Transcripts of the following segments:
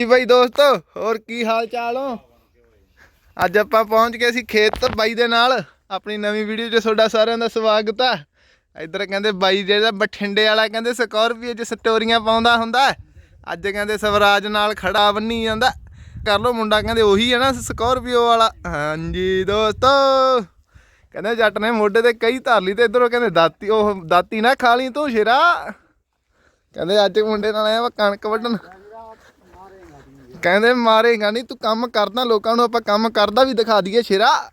ਜੀ ਬਾਈ ਦੋਸਤੋ, ਹੋਰ ਕੀ ਹਾਲ ਚਾਲ ਹੋ? ਅੱਜ ਆਪਾਂ ਪਹੁੰਚ ਗਏ ਸੀ ਖੇਤ ਬਾਈ ਦੇ ਨਾਲ। ਆਪਣੀ ਨਵੀਂ ਵੀਡੀਓ 'ਚ ਤੁਹਾਡਾ ਸਾਰਿਆਂ ਦਾ ਸਵਾਗਤ ਆ। ਇੱਧਰ ਕਹਿੰਦੇ ਬਾਈ ਜਿਹੜਾ ਬਠਿੰਡੇ ਵਾਲਾ ਕਹਿੰਦੇ ਸਕੋਰਪੀਓ 'ਚ ਸਟੋਰੀਆਂ ਪਾਉਂਦਾ ਹੁੰਦਾ। ਅੱਜ ਕਹਿੰਦੇ ਸਵਰਾਜ ਨਾਲ ਖੜਾ ਬੰਨੀ ਜਾਂਦਾ। ਕਰ ਲੋ ਮੁੰਡਾ, ਕਹਿੰਦੇ ਉਹੀ ਹੈ ਨਾ ਸਕੋਰਪੀਓ ਵਾਲਾ। ਹਾਂਜੀ ਦੋਸਤੋ। ਕਹਿੰਦੇ ਜੱਟ ਨੇ ਮੋਢੇ ਤੇ ਕਈ ਧਰ ਲਈ ਤੇ ਇਧਰੋਂ ਕਹਿੰਦੇ ਦਾਤੀ, ਉਹ ਦਾਤੀ ਨਾ ਖਾ ਲਈ ਤੂੰ ਸ਼ੇਰਾ। ਕਹਿੰਦੇ ਅੱਜ ਮੁੰਡੇ ਨਾਲ ਆਇਆ ਵਾ ਕਣਕ ਵੱਢਣ। ਕਹਿੰਦੇ ਮਾਰੇਗਾ ਨਹੀਂ ਤੂੰ ਕੰਮ ਕਰਦਾ ਲੋਕਾਂ ਨੂੰ ਆਪਾਂ ਕੰਮ ਕਰਦਾ ਵੀ ਦਿਖਾ ਦਈਏ ਸ਼ੇਰਾ।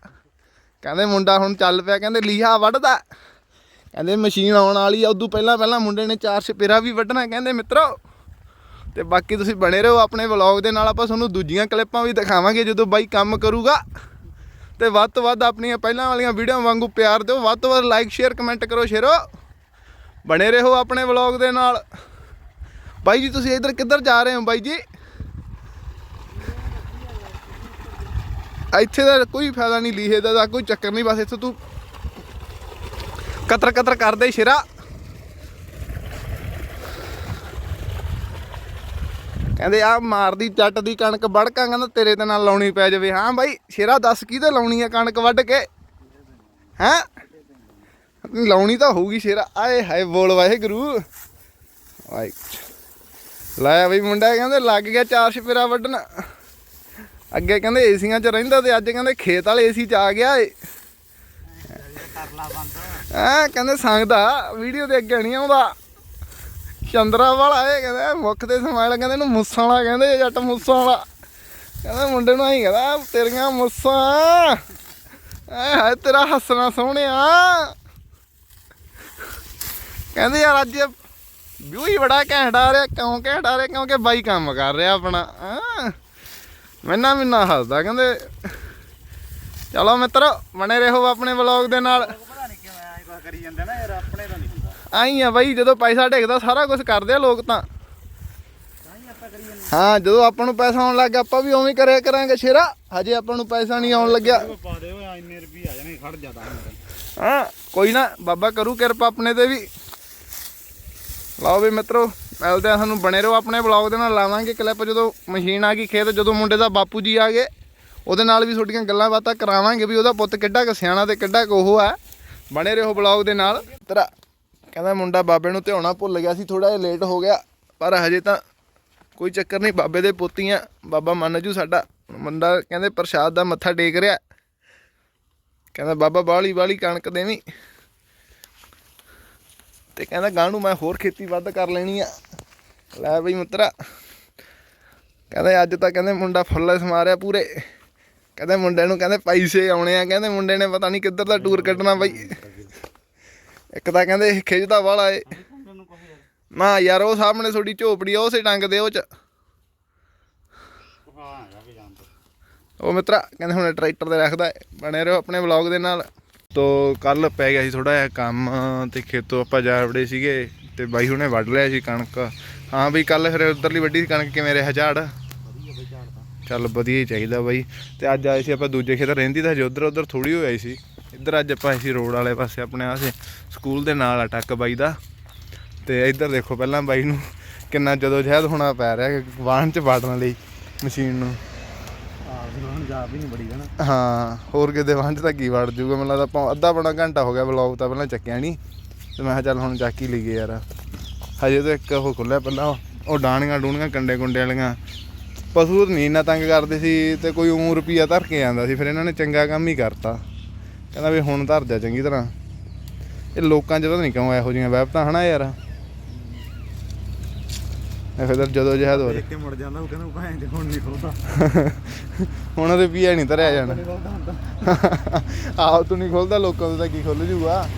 ਕਹਿੰਦੇ ਮੁੰਡਾ ਹੁਣ ਚੱਲ ਪਿਆ, ਕਹਿੰਦੇ ਲੀਹਾ ਵੱਢਦਾ। ਕਹਿੰਦੇ ਮਸ਼ੀਨ ਆਉਣ ਵਾਲੀ ਆ, ਉਦੋਂ ਪਹਿਲਾਂ ਪਹਿਲਾਂ ਮੁੰਡੇ ਨੇ ਚਾਰ ਛਪੇਰਾ ਵੀ ਵੱਢਣਾ, ਕਹਿੰਦੇ ਮਿੱਤਰੋ। ਤੇ ਬਾਕੀ ਤੁਸੀਂ ਬਣੇ ਰਹੋ ਆਪਣੇ ਵਲੌਗ ਦੇ ਨਾਲ, ਆਪਾਂ ਤੁਹਾਨੂੰ ਦੂਜੀਆਂ ਕਲਿੱਪਾਂ ਵੀ ਦਿਖਾਵਾਂਗੇ ਜਦੋਂ ਬਾਈ ਕੰਮ ਕਰੂਗਾ। ਤੇ ਵੱਧ ਤੋਂ ਵੱਧ ਆਪਣੀਆਂ ਪਹਿਲਾਂ ਵਾਲੀਆਂ ਵੀਡੀਓ ਵਾਂਗੂ ਪਿਆਰ ਦਿਓ, ਵੱਧ ਤੋਂ ਵੱਧ ਲਾਈਕ ਸ਼ੇਅਰ ਕਮੈਂਟ ਕਰੋ ਸ਼ੇਰੋ। ਬਣੇ ਰਹੋ ਆਪਣੇ ਵਲੌਗ ਦੇ ਨਾਲ। ਬਾਈ ਜੀ, ਤੁਸੀਂ ਇੱਧਰ ਕਿੱਧਰ ਜਾ ਰਹੇ ਹੋ ਬਾਈ ਜੀ? ਇੱਥੇ ਦਾ ਕੋਈ ਫਾਇਦਾ ਨਹੀਂ, ਲੀਹੇ ਦਾ ਕੋਈ ਚੱਕਰ ਨਹੀਂ, ਬਸ ਇੱਥੇ ਤੂੰ ਕਤਰ ਕਤਰ ਕਰਦੇ ਸ਼ੇਰਾ। ਕਹਿੰਦੇ ਆ, ਮਾਰਦੀ ਜੱਟ ਦੀ ਕਣਕ ਵੜਕਾਂ, ਕਹਿੰਦਾ ਤੇਰੇ ਤੇ ਨਾਲ ਲਾਉਣੀ ਪੈ ਜਾਵੇ। ਹਾਂ ਬਾਈ, ਸ਼ੇਰਾ ਦੱਸ ਕਿਹਦੇ ਲਾਉਣੀ ਆ ਕਣਕ ਵੱਢ ਕੇ? ਹੈਂ? ਲਾਉਣੀ ਤਾਂ ਹੋਊਗੀ ਸ਼ੇਰਾ। ਆਏ ਹਾਏ, ਬੋਲ ਵਾਹਿਗੁਰੂ। ਵਾਹਿ ਲਾਇਆ ਬਈ ਮੁੰਡਾ, ਕਹਿੰਦੇ ਲੱਗ ਗਿਆ ਚਾਰ ਛਪੇਰਾ ਵੱਢਣ। ਅੱਗੇ ਕਹਿੰਦੇ ਏਸੀਆਂ 'ਚ ਰਹਿੰਦਾ ਤੇ ਅੱਜ ਕਹਿੰਦੇ ਖੇਤ ਵਾਲੇ ਏਸੀ 'ਚ ਆ ਗਿਆ ਏ। ਆ ਕਹਿੰਦੇ ਸੰਗਦਾ ਵੀਡੀਓ ਦੇ ਅੱਗੇ ਨਹੀਂ ਆਉਂਦਾ। ਚੰਦਰਾ ਵਾਲਾ ਇਹ ਕਹਿੰਦਾ ਮੁੱਖ ਤੇ ਸਮਾਇਲ ਕਹਿੰਦੇ ਇਹਨੂੰ ਮੁੱਸਾਂ ਵਾਲਾ ਕਹਿੰਦੇ ਜੱਟ ਮੁੱਸਾਂ ਵਾਲਾ। ਕਹਿੰਦਾ ਮੁੰਡੇ ਨੂੰ ਆਈ ਕਹਿੰਦਾ ਤੇਰੀਆਂ ਮੁੱਸਾਂ, ਐ ਹਾਏ ਤੇਰਾ ਹੱਸਣਾ ਸੋਹਣਿਆ। ਕਹਿੰਦੇ ਯਾਰ ਅੱਜ ਵਿਊ ਹੀ ਬੜਾ ਘੈਂਟ ਆ ਰਿਹਾ, ਕਿਉਂ ਘੈਂਟ ਆ ਰਿਹਾ, ਕਿਉਂਕਿ ਬਾਈ ਕੰਮ ਕਰ ਰਿਹਾ ਆਪਣਾ, ਹਾਂ। ਮੈਨਾਂ ਮੈਨਾਂ ਹੱਸਦਾ ਕਹਿੰਦੇ ਚਲੋ ਮਿੱਤਰੋ ਬਣੇ ਰਹੋ ਆਪਣੇ ਵਲੌਗ ਦੇ ਨਾਲ। ਪਤਾ ਨਹੀਂ ਕਿਉਂ ਐਂ ਕੁਛ ਕਰੀ ਜਾਂਦੇ ਨਾ ਯਾਰ ਆਪਣੇ ਤਾਂ ਨਹੀਂ ਹੁੰਦਾ। ਆਈ ਆ ਬਾਈ ਜਦੋਂ ਪੈਸਾ ਢਿੱਗਦਾ ਸਾਰਾ ਕੁਝ ਕਰਦੇ ਆ ਲੋਕ ਤਾਂ। ਤਾਂ ਹੀ ਆਪਾਂ ਕਰੀ ਜਾਂਦੇ ਹਾਂ ਜਦੋਂ ਆਪਾਂ ਨੂੰ ਪੈਸਾ ਆਉਣ ਲੱਗ ਗਿਆ ਆਪਾਂ ਵੀ ਉਵੇਂ ਹੀ ਕਰਿਆ ਕਰਾਂਗੇ ਸ਼ੇਰਾ। ਹਜੇ ਆਪਾਂ ਨੂੰ ਪੈਸਾ ਨਹੀਂ ਆਉਣ ਲੱਗਿਆ। ਉਹ ਪਾ ਦੇ ਓਏ ਇੰਨੇ ਰੁਪਏ ਆ ਜਾਣੇ ਖੜ ਜਾਂਦਾ ਹਾਂ ਕੋਈ ਨਾ ਬਾਬਾ ਕਰੂ ਕਿਰਪਾ ਆਪਣੇ ਤੇ ਵੀ। ਲਓ ਵੀ ਮਿੱਤਰੋ ਮਿਲਦੇ ਆ ਸਾਨੂੰ ਬਣੇ ਰਹੋ, ਆਪਣੇ ਬਲੌਗ ਦੇ ਨਾਲ ਲਾਵਾਂਗੇ ਕਲਿੱਪ ਜਦੋਂ ਮਸ਼ੀਨ ਆ ਗਈ ਖੇਤ, ਜਦੋਂ ਮੁੰਡੇ ਦਾ ਬਾਪੂ ਜੀ ਆ ਗਏ, ਉਹਦੇ ਨਾਲ ਵੀ ਤੁਹਾਡੀਆਂ ਗੱਲਾਂ ਬਾਤਾਂ ਕਰਾਵਾਂਗੇ ਵੀ ਉਹਦਾ ਪੁੱਤ ਕਿੱਡਾ ਕੁ ਸਿਆਣਾ ਤੇ ਕਿੱਡਾ ਕੁ ਉਹ ਆ ਬਣੇ ਰਹੋ ਬਲੌਗ ਦੇ ਨਾਲ। ਤੇਰਾ ਕਹਿੰਦਾ ਮੁੰਡਾ ਬਾਬੇ ਨੂੰ ਧਿਆਉਣਾ ਭੁੱਲ ਗਿਆ ਸੀ ਥੋੜਾ ਜਿਹਾ ਲੇਟ ਹੋ ਗਿਆ, ਪਰ ਹਜੇ ਤਾਂ ਕੋਈ ਚੱਕਰ ਨਹੀਂ, ਬਾਬੇ ਦੇ ਪੋਤੀਆਂ ਬਾਬਾ ਮੰਨ ਜੂ ਸਾਡਾ। ਮੁੰਡਾ ਕਹਿੰਦੇ ਪ੍ਰਸ਼ਾਦ ਦਾ ਮੱਥਾ ਟੇਕ ਰਿਹਾ। ਕਹਿੰਦਾ ਬਾਬਾ ਬਾਲੀ ਬਾਲੀ ਕਣਕ ਦੇਵੀਂ। ਤੇ ਕਹਿੰਦਾ ਗਾਂ ਨੂੰ ਮੈਂ ਹੋਰ ਖੇਤੀ ਵੱਧ ਕਰ ਲੈਣੀ ਆ। ਲੈ ਬਈ ਮਿੱਤਰਾ। ਕਹਿੰਦੇ ਅੱਜ ਤਾਂ ਕਹਿੰਦੇ ਮੁੰਡਾ ਫੁੱਲ ਸਮਾਰਿਆ ਪੂਰੇ। ਕਹਿੰਦੇ ਮੁੰਡੇ ਨੂੰ ਕਹਿੰਦੇ ਪੈਸੇ ਆਉਣੇ ਆ। ਕਹਿੰਦੇ ਮੁੰਡੇ ਨੇ ਪਤਾ ਨਹੀਂ ਕਿੱਧਰ ਦਾ ਟੂਰ ਕੱਢਣਾ ਬਾਈ। ਇੱਕ ਤਾਂ ਕਹਿੰਦੇ ਖਿੱਚਦਾ ਵਾਲਾ ਏ। ਨਾ ਯਾਰ, ਉਹ ਸਾਹਮਣੇ ਤੁਹਾਡੀ ਝੋਪੜੀ ਆ, ਉਸੇ ਟੰਗ ਦੇ ਉਹ ਚ। ਉਹ ਮਿੱਤਰਾ, ਕਹਿੰਦੇ ਹੁਣ ਟਰੈਕਟਰ ਤੇ ਰੱਖਦਾ ਬਣੇ ਰਹੋ ਆਪਣੇ ਵਲੌਗ ਦੇ ਨਾਲ। ਤੋ ਕੱਲ ਪੈ ਗਿਆ ਸੀ ਥੋੜਾ ਜਿਹਾ ਕੰਮ ਤੇ ਖੇਤੋਂ ਆਪਾਂ ਜਾ ਵੜੇ ਸੀਗੇ। ਤੇ ਬਾਈ ਹੁਣੇ ਵੱਢ ਲਿਆ ਸੀ ਕਣਕ। ਹਾਂ ਬਈ ਕੱਲ ਫਿਰ ਉਧਰਲੀ ਵੱਡੀ ਸੀ ਕਣਕ ਕਿਵੇਂ ਰਿਹਾ ਝਾੜ? ਚੱਲ ਵਧੀਆ ਹੀ ਚਾਹੀਦਾ ਬਾਈ। ਤੇ ਅੱਜ ਆਏ ਸੀ ਆਪਾਂ ਦੂਜੇ ਖੇਤਰ ਰਹਿੰਦੀ ਤਾਂ ਹਜੇ ਉਧਰ ਉਧਰ ਥੋੜੀ ਹੋ ਆਈ ਸੀ। ਇੱਧਰ ਅੱਜ ਆਪਾਂ ਆਏ ਸੀ ਰੋਡ ਵਾਲੇ ਪਾਸੇ ਆਪਣੇ ਆਸੇ ਸਕੂਲ ਦੇ ਨਾਲ ਆ ਟੱਕ ਬਾਈ ਦਾ। ਤੇ ਇੱਧਰ ਦੇਖੋ ਪਹਿਲਾਂ ਬਾਈ ਨੂੰ ਕਿੰਨਾ ਜਦੋਂ ਜਹਿਦ ਹੋਣਾ ਪੈ ਰਿਹਾ ਵਾਹਨ ਚ ਵਾੜਨ ਲਈ ਮਸ਼ੀਨ ਨੂੰ। ਹਾਂ ਹੋਰ ਕਿਤੇ ਵਾਹਨ ਚ ਤਾਂ ਕੀ ਵੜ ਜੂਗਾ? ਮੈਨੂੰ ਲੱਗਦਾ ਆਪਾਂ ਅੱਧਾ ਪੌਣਾ ਘੰਟਾ ਹੋ ਗਿਆ ਵਲੌਗ ਤਾਂ ਪਹਿਲਾਂ ਚੱਕਿਆ ਨਹੀਂ ਤੇ ਮੈਂ ਕਿਹਾ ਚੱਲ ਹੁਣ ਚੱਕ ਹੀ ਲਈਏ ਯਾਰ। ਹਜੇ ਤਾਂ ਇੱਕ ਉਹ ਖੁੱਲਿਆ ਪਹਿਲਾਂ ਉਹ ਡਾਣੀਆਂ ਡੂਣੀਆਂ ਕੰਡੇ ਕੁੰਡੇ ਵਾਲੀਆਂ। ਪਸ਼ੂ ਤਾਂ ਨਹੀਂ ਇੰਨਾ ਤੰਗ ਕਰਦੇ ਸੀ ਤੇ ਕੋਈ ਉਂ ਰੁਪਈਆ ਧਰ ਕੇ ਆਂਦਾ ਸੀ ਫਿਰ ਇਹਨਾਂ ਨੇ ਚੰਗਾ ਕੰਮ ਹੀ ਕਰਤਾ। ਕਹਿੰਦਾ ਵੀ ਹੁਣ ਧਰ ਜਾ ਚੰਗੀ ਤਰ੍ਹਾਂ। ਇਹ ਲੋਕਾਂ 'ਚ ਪਤਾ ਨਹੀਂ ਕਿਉਂ ਇਹੋ ਜਿਹੀਆਂ ਵਹਿਬਤਾਂ ਹਨਾ ਯਾਰ? ਇਹ ਫਿਰ ਜਦੋਂ ਜਹਾਦ ਹੋ ਰਿਹਾ ਦੇਖ ਕੇ ਮੁੜ ਜਾਂਦਾ ਉਹ ਕਹਿੰਦਾ ਜੀ ਹੁਣ ਨਹੀਂ ਖੋਲਦਾ। ਹੁਣ ਉਹਦੇ ਪੀਆ ਨਹੀਂ ਧਰਿਆ ਜਾਣਾ। ਆਹੋ ਤੂੰ ਨਹੀਂ ਖੋਲਦਾ ਲੋਕਾਂ ਦਾ ਤਾਂ ਕੀ ਖੁੱਲ ਜੂਗਾ?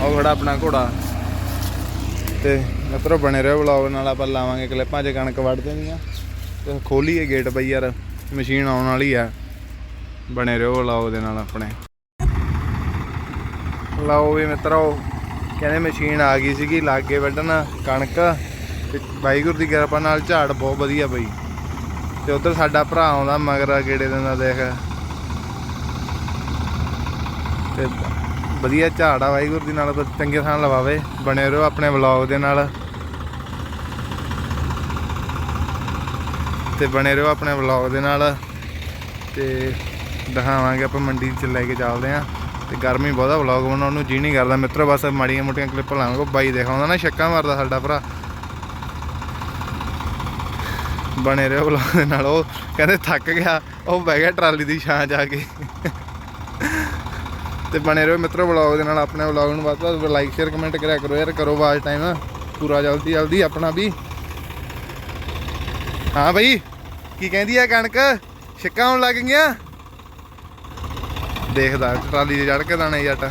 ਉਹ ਖੜਾ ਆਪਣਾ ਘੋੜਾ। ਤੇ ਮਿੱਤਰੋ, ਬਣੇ ਰਹੋ ਵਲੌਗ ਨਾਲ, ਆਪਾਂ ਲਾਵਾਂਗੇ ਕਲਿੱਪਾਂ 'ਚ ਕਣਕ ਵੱਢ ਦੇਣੀਆਂ ਤੇ ਖੋਲੀਏ ਗੇਟ ਬਈ ਯਾਰ ਮਸ਼ੀਨ ਆਉਣ ਵਾਲੀ ਆ। ਬਣੇ ਰਹੋ ਵਲੌਗ ਦੇ ਨਾਲ ਆਪਣੇ। ਲਓ ਵੀ ਮਿੱਤਰੋ, ਕਹਿੰਦੇ ਮਸ਼ੀਨ ਆ ਗਈ ਸੀਗੀ, ਲਾਗੇ ਵੱਢਣ ਕਣਕ। ਤੇ ਵਾਹਿਗੁਰੂ ਦੀ ਕਿਰਪਾ ਨਾਲ ਝਾੜ ਬਹੁਤ ਵਧੀਆ ਬਈ। ਤੇ ਉਧਰ ਸਾਡਾ ਭਰਾ ਆਉਂਦਾ ਮਗਰ ਆ ਗੇੜੇ ਦਿੰਦਾ ਦੇਖ। ਤੇ ਵਧੀਆ ਝਾੜ ਆ ਵਾਹਿਗੁਰੂ ਦੀ, ਨਾਲ ਚੰਗੇ ਥਾਂ ਲਵਾਵੇ, ਬਣੇ ਰਹੋ ਆਪਣੇ ਵਲੌਗ ਦੇ ਨਾਲ। ਤੇ ਬਣੇ ਰਹੋ ਆਪਣੇ ਵਲੌਗ ਦੇ ਨਾਲ। ਤੇ ਦਿਖਾਵਾਂਗੇ ਆਪਾਂ ਮੰਡੀ 'ਚ ਲੈ ਕੇ ਚੱਲਦੇ ਆਂ। ਤੇ ਗਰਮੀ ਬਹੁਤਾ ਵਲੌਗ ਬਣਾਉਣ ਨੂੰ ਜੀ ਨਹੀਂ ਕਰਦਾ। ਮਿੱਤਰੋ, ਬਸ ਮਾੜੀਆਂ ਮੋਟੀਆਂ ਕਲਿੱਪ ਲਾਵਾਂਗੇ। ਬਾਈ ਦਿਖਾਉਂਦਾ ਨਾ, ਛੱਕਾ ਮਾਰਦਾ ਸਾਡਾ ਭਰਾ। ਬਣੇ ਰਹੋ ਵਲੌਗ ਦੇ ਨਾਲ। ਉਹ ਕਹਿੰਦੇ ਥੱਕ ਗਿਆ। ਉਹ ਬਹਿ ਗਿਆ ਟਰਾਲੀ ਦੀ ਛਾਂ ਜਾ ਕੇ। ਤੇ ਬਣੇ ਰਹੋ ਮਿੱਤਰੋ ਵਲੌਗ ਦੇ ਨਾਲ, ਆਪਣੇ ਵਲੌਗ ਨੂੰ ਵੱਧ ਤੋਂ ਵੱਧ ਲਾਈਕ ਸ਼ੇਅਰ ਕਮੈਂਟ ਕਰਿਆ ਕਰੋ ਯਾਰ, ਕਰੋ ਵਾਚ ਟਾਈਮ ਪੂਰਾ ਜਲਦੀ ਜਲਦੀ, ਆਪਣਾ ਵੀ। ਹਾਂ ਬਈ, ਕੀ ਕਹਿੰਦੀ ਆ ਕਣਕ? ਛਿੱਕਾਂ ਆਉਣ ਲੱਗ ਗਈਆਂ? ਦੇਖਦਾ, ਟਰਾਲੀ 'ਤੇ ਚੜ ਕੇ ਦਾਣੇ ਜੱਟ।